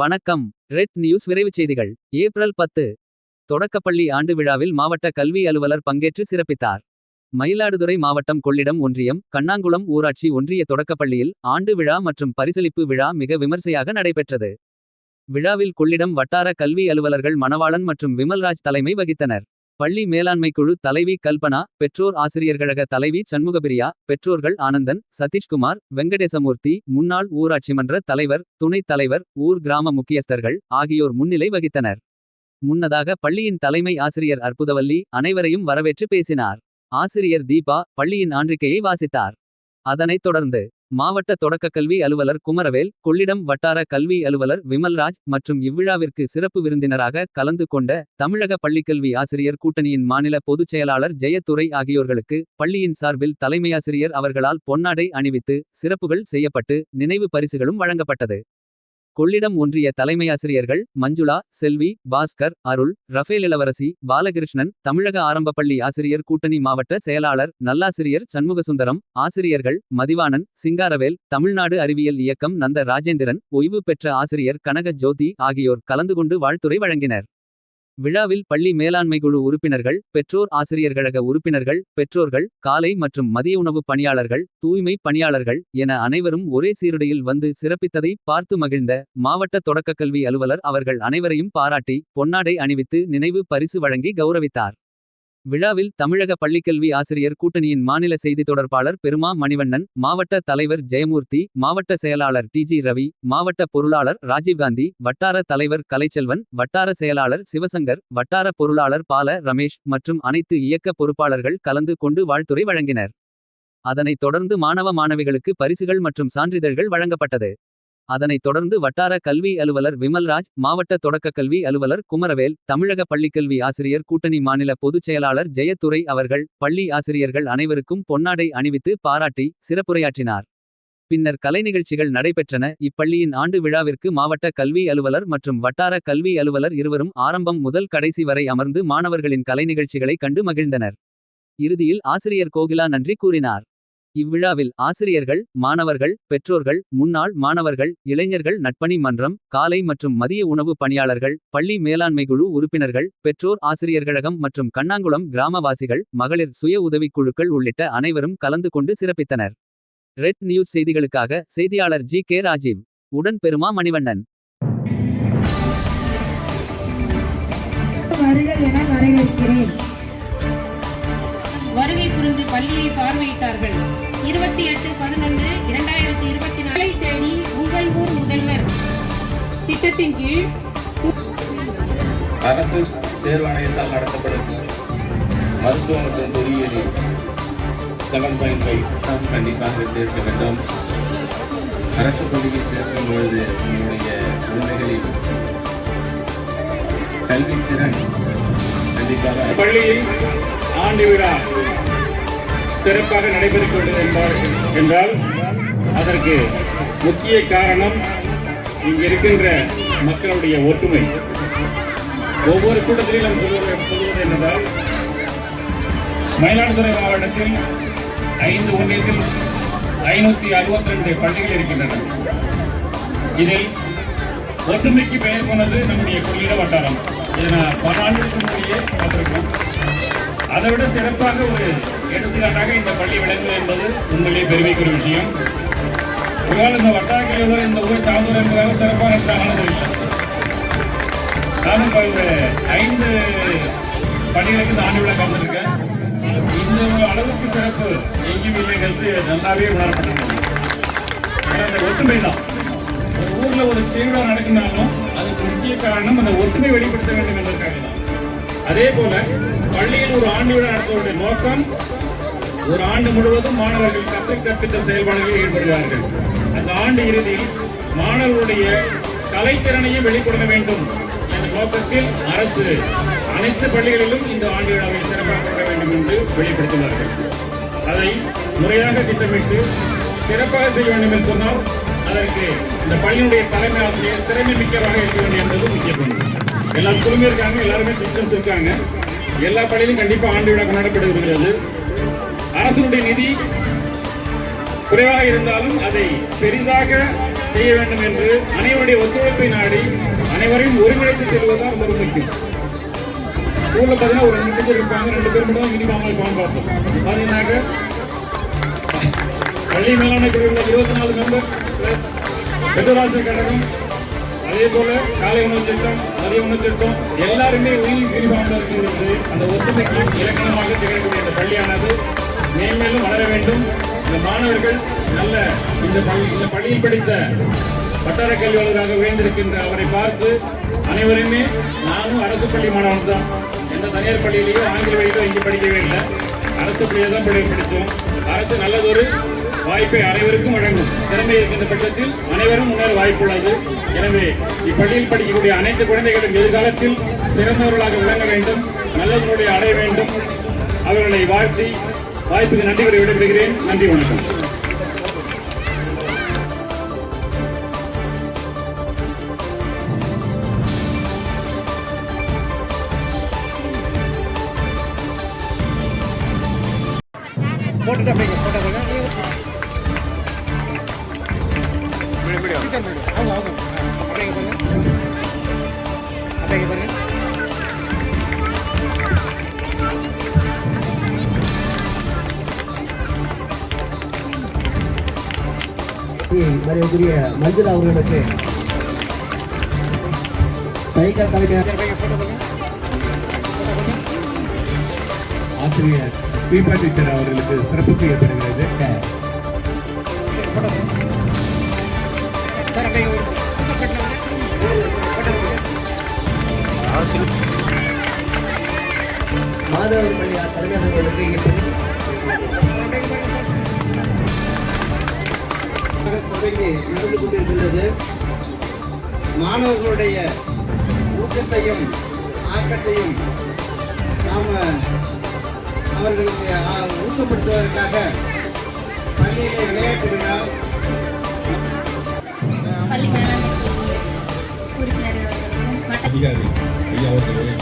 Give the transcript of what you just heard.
வணக்கம். Red news விரைவுச் செய்திகள். ஏப்ரல் பத்து தொடக்கப்பள்ளி ஆண்டு விழாவில் மாவட்ட கல்வி அலுவலர் பங்கேற்று சிறப்பித்தார். மயிலாடுதுறை மாவட்டம் கொள்ளிடம் ஒன்றியம் கண்ணாங்குளம் ஊராட்சி ஒன்றிய தொடக்கப்பள்ளியில் ஆண்டு விழா மற்றும் பரிசளிப்பு விழா மிக விமர்சையாக நடைபெற்றது. விழாவில் கொள்ளிடம் வட்டார கல்வி அலுவலர்கள் மணவாளன் மற்றும் விமல்ராஜ் தலைமை வகித்தனர். பள்ளி மேலாண்மை குழு தலைவி கல்பனா பெற்றோர் ஆசிரியர்களக தலைவி சண்முகபிரியா பெற்றோர்கள் ஆனந்தன் சதீஷ்குமார் வெங்கடேசமூர்த்தி முன்னாள் ஊராட்சி மன்ற தலைவர் துணைத் தலைவர் ஊர் கிராம முக்கியஸ்தர்கள் ஆகியோர் முன்னிலை வகித்தனர். முன்னதாக பள்ளியின் தலைமை ஆசிரியர் அற்புதவல்லி அனைவரையும் வரவேற்று பேசினார். ஆசிரியர் தீபா பள்ளியின் ஆன்றிக்கையை வாசித்தார். அதனைத் தொடர்ந்து மாவட்ட தொடக்கக் கல்வி அலுவலர் குமரவேல் கொள்ளிடம் வட்டார கல்வி அலுவலர் விமல்ராஜ் மற்றும் இவ்விழாவிற்கு சிறப்பு விருந்தினராக கலந்து கொண்ட தமிழக பள்ளிக்கல்வி ஆசிரியர் கூட்டணியின் மாநில பொதுச் செயலாளர் ஜெயத்துறை ஆகியோர்களுக்கு பள்ளியின் சார்பில் தலைமையாசிரியர் அவர்களால் பொன்னாடை அணிவித்து சிறப்புகள் செய்யப்பட்டு நினைவு பரிசுகளும் வழங்கப்பட்டது. கொள்ளிடம் ஒன்றிய தலைமையாசிரியர்கள் மஞ்சுளா செல்வி பாஸ்கர் அருள் ரஃபேல் இளவரசி பாலகிருஷ்ணன் தமிழக ஆரம்பப்பள்ளி ஆசிரியர் கூட்டணி மாவட்ட செயலாளர் நல்லாசிரியர் சண்முகசுந்தரம் ஆசிரியர்கள் மதிவாணன் சிங்காரவேல் தமிழ்நாடு அறிவியல் இயக்கம் நந்த ராஜேந்திரன் ஓய்வு பெற்ற ஆசிரியர் கனக ஜோதி ஆகியோர் கலந்து கொண்டு வாழ்த்துறை வழங்கினர். விழாவில் பள்ளி மேலாண்மை குழு உறுப்பினர்கள் பெற்றோர் ஆசிரியர்களக உறுப்பினர்கள் பெற்றோர்கள் காலை மற்றும் மதிய உணவு பணியாளர்கள் தூய்மை பணியாளர்கள் என அனைவரும் ஒரே சீருடையில் வந்து சிறப்பித்ததை பார்த்து மகிழ்ந்த மாவட்ட தொடக்கக்கல்வி அலுவலர் அவர்கள் அனைவரையும் பாராட்டி பொன்னாடை அணிவித்து நினைவு பரிசு வழங்கி கௌரவித்தார். விழாவில் தமிழக பள்ளிக்கல்வி ஆசிரியர் கூட்டணியின் மாநில செய்தி தொடர்பாளர் பெருமா மணிவண்ணன் மாவட்ட தலைவர் ஜெயமூர்த்தி மாவட்ட செயலாளர் டிஜி ரவி மாவட்ட பொருளாளர் ராஜீவ்காந்தி வட்டார தலைவர் கலைச்செல்வன் வட்டார செயலாளர் சிவசங்கர் வட்டார பொருளாளர் பால ரமேஷ் மற்றும் அனைத்து இயக்க பொறுப்பாளர்கள் கலந்து கொண்டு வாழ்த்துறை வழங்கினர். அதனைத் தொடர்ந்து மாணவ மாணவிகளுக்கு பரிசுகள் மற்றும் சான்றிதழ்கள் வழங்கப்பட்டது. அதனைத் தொடர்ந்து வட்டார கல்வி அலுவலர் விமல்ராஜ் மாவட்ட தொடக்கக் கல்வி அலுவலர் குமரவேல் தமிழக பள்ளிக்கல்வி ஆசிரியர் கூட்டணி மாநில பொதுச் செயலாளர் ஜெயத்துறை அவர்கள் பள்ளி ஆசிரியர்கள் அனைவருக்கும் பொன்னாடை அணிவித்து பாராட்டி சிறப்புரையாற்றினார். பின்னர் கலை நிகழ்ச்சிகள் நடைபெற்றன. இப்பள்ளியின் ஆண்டு விழாவிற்கு மாவட்ட கல்வி அலுவலர் மற்றும் வட்டார கல்வி அலுவலர் இருவரும் ஆரம்பம் முதல் கடைசி வரை அமர்ந்து மாணவர்களின் கலை நிகழ்ச்சிகளை கண்டு மகிழ்ந்தனர். இறுதியில் ஆசிரியர் கோகிலா நன்றி கூறினார். இவ்விழாவில் ஆசிரியர்கள் மாணவர்கள் பெற்றோர்கள் முன்னாள் மாணவர்கள் இளைஞர்கள் நட்பணி மன்றம் காலை மற்றும் மதிய உணவு பணியாளர்கள் பள்ளி மேலாண்மை குழு உறுப்பினர்கள் பெற்றோர் ஆசிரியர்களகம் மற்றும் கண்ணாங்குளம் கிராமவாசிகள் மகளிர் சுய உதவிக் குழுக்கள் உள்ளிட்ட அனைவரும் கலந்து கொண்டு சிறப்பித்தனர். ரெட் நியூஸ் செய்திகளுக்காக செய்தியாளர் ஜி கே ராஜீவ். உடன் பெருமா மணிவண்ணன் வருக என வரவேற்கிறேன். வருகை புரிந்து பள்ளியை பார்வையிட்டார்கள். இருபத்தி எட்டு பதினொன்று இரண்டாயிரத்தி இருபத்தி நாலை. தேடி உங்கள் ஊர் முதல்வர். திட்டத்தின் கீழ் அரசு தேர்வாணையத்தால் நடத்தப்படும் மருத்துவ மற்றும் பொறியியலில் செவன் பாயிண்ட் ஃபைவ் கண்டிப்பாக சேர்க்க வேண்டும். அரசு பள்ளியில் சேர்க்கும் பொழுது உங்களுடைய குழந்தைகளின் கல்வி திறன் கண்டிப்பாக பள்ளியில் ஆண்டு விழா. சிறப்பாக நடைபெறுகிறது என்பார் என்றால் அதற்கு முக்கிய காரணம் இங்கு இருக்கின்ற மக்களுடைய ஒற்றுமை. ஒவ்வொரு கூட்டத்திலும் நாம் சொல்வது சொல்வது என்னென்றால் மயிலாடுதுறை மாவட்டத்தில் ஐந்து ஒன்றியத்தில் ஐநூற்றி அறுபத்தி ரெண்டு பள்ளிகள் இருக்கின்றன. இதில் ஒற்றுமைக்கு பெயர் போனது நம்முடைய கொள்ளிட வட்டாரம். இதை நான் பல ஆண்டுகளுக்கு முன்னாடியே பார்த்திருக்கோம் அதை விட சிறப்பாக ஒரு எடுத்துக்காட்டாக இந்த பள்ளி விளங்குவது என்பது உண்மையிலே பெருமைக்குரிய விஷயம். ஒருவேளை இந்த வட்டார இந்த ஊர் சார்ந்தவர் என்பதாக சிறப்பாக நடத்தாங்கன்னு நானும் இப்ப இந்த ஐந்து பள்ளிகளுக்கு இந்த ஆண்டு விழா கலந்துருக்கேன். இந்த ஒரு அளவுக்கு சிறப்பு எங்கேயும் இல்லைங்கிறது நல்லாவே உணரப்பட்டிருக்கிறது அந்த ஒற்றுமை தான். ஒரு ஊர்ல ஒரு திருவிழா நடக்கினாலும் அதுக்கு முக்கிய காரணம் அந்த ஒற்றுமை வெளிப்படுத்த வேண்டும் என்பதற்காக தான். அதே போல பள்ளியில் ஒரு ஆண்டு விழா நடத்துவதனுடைய நோக்கம் ஒரு ஆண்டு முழுவதும் மாணவர்கள் கற்று கற்பித்தல் செயல்பாடுகளில் ஈடுபடுகிறார்கள். அந்த ஆண்டு இறுதியில் மாணவர்களுடைய கலைத்திறனையும் வெளிப்படுத்த வேண்டும் என்ற நோக்கத்தில் அரசு அனைத்து பள்ளிகளிலும் இந்த ஆண்டு விழாவை சிறப்பாக கொள்ள வேண்டும் என்று வெளிப்படுத்தினார்கள் அதை முறையாக திட்டமிட்டு சிறப்பாக செய்ய வேண்டும் என்று சொன்னால் அதற்கு இந்த பள்ளியினுடைய தலைமை ஆசிரியர் திறமை மிக்கவராக இருக்க வேண்டும் என்பது முக்கிய பங்கு எல்லா ஸ்கூலுமே இருக்காங்க எல்லாருமே டிஸ்டன்ஸ் இருக்காங்க எல்லா பள்ளியிலும் கண்டிப்பாக ஆண்டு விழா கொண்டாடப்பட்டு வருகிறது அரசுடைய நிதி குறைவாக இருந்தாலும் அதை பெரிதாக செய்ய வேண்டும் என்று அனைவருடைய ஒத்துழைப்பை நாடி அனைவரையும் ஒருங்கிணைத்து செல்வதுதான் ரொம்ப முக்கியம். ஸ்கூல்ல பார்த்தீங்கன்னா ஒரு ரெண்டு டீச்சர் இருப்பாங்க ரெண்டு பேர் மட்டும் மினிமம் யூனிஃபார்ம் பணம் பார்ப்போம் பார்த்தீங்கன்னாக்க பள்ளி மேலாண்மை குழுவில் இருபத்தி நாலு மெம்பர் பிளஸ் பெற்றோராசிரியர் கழகம் அதே போல காலை உணவு திட்டம் மதிய உணவு திட்டம் எல்லாருமே யூனிஃபார்ம் இருக்கிறது அந்த ஒத்துமைக்கு இலக்கணமாக திகழக்கூடிய அந்த பள்ளியானது மேன்மேலும் வளர வேண்டும். இந்த மாணவர்கள் நல்ல இந்த பள்ளி இந்த பள்ளியில் படித்த வட்டார கல்வியாளராக உயர்ந்திருக்கின்ற அவரை பார்த்து அனைவருமே நானும் அரசு பள்ளி மாணவன் தான். எந்த தனியார் பள்ளியிலேயோ ஆங்கில வழியிலோ இங்கே படிக்கவே இல்லை. அரசு பள்ளியை தான் படி படித்தோம். அரசு நல்லதொரு வாய்ப்பை அனைவருக்கும் வழங்கும். திறமை இருக்கின்ற பட்சத்தில் அனைவரும் முன்னேற வாய்ப்புள்ளது. எனவே இப்பள்ளியில் படிக்கக்கூடிய அனைத்து குழந்தைகளும் எதிர்காலத்தில் சிறந்தவர்களாக விளங்க வேண்டும். நல்லதனுடைய அடைய வேண்டும். அவர்களை வாழ்த்தி வாய்ப்புக்கு நன்றி கூறி விடைபெறுகிறேன். நன்றி வணக்கம். போட்டுட்டு அப்படிங்க போட்டோ பாருங்க அவங்க அவங்க அப்படிங்க பாருங்க அப்படிங்க பாருங்க மரியாதைக்குரிய மஞ்சள் அவர்களுக்கு போட்டோ பாருங்க ஆசிரியர் பீபா டீச்சர் அவர்களுக்கு சிறப்பு செய்யப்படுகிறது அப்படிங்க ஒரு photo தலைமையாளர்களுக்கு தொடங்கி நடந்து கொண்டிருக்கின்றது. மாணவர்களுடைய ஊக்கத்தையும் ஆக்கத்தையும் நாம அவர்களுக்கு ஊக்கப்படுத்துவதற்காக பள்ளியிலே விளையாட்டு விழா பள்ளி மேலாண்மை உறுப்பினர் அதிகாரி ஐயா அவர்களே.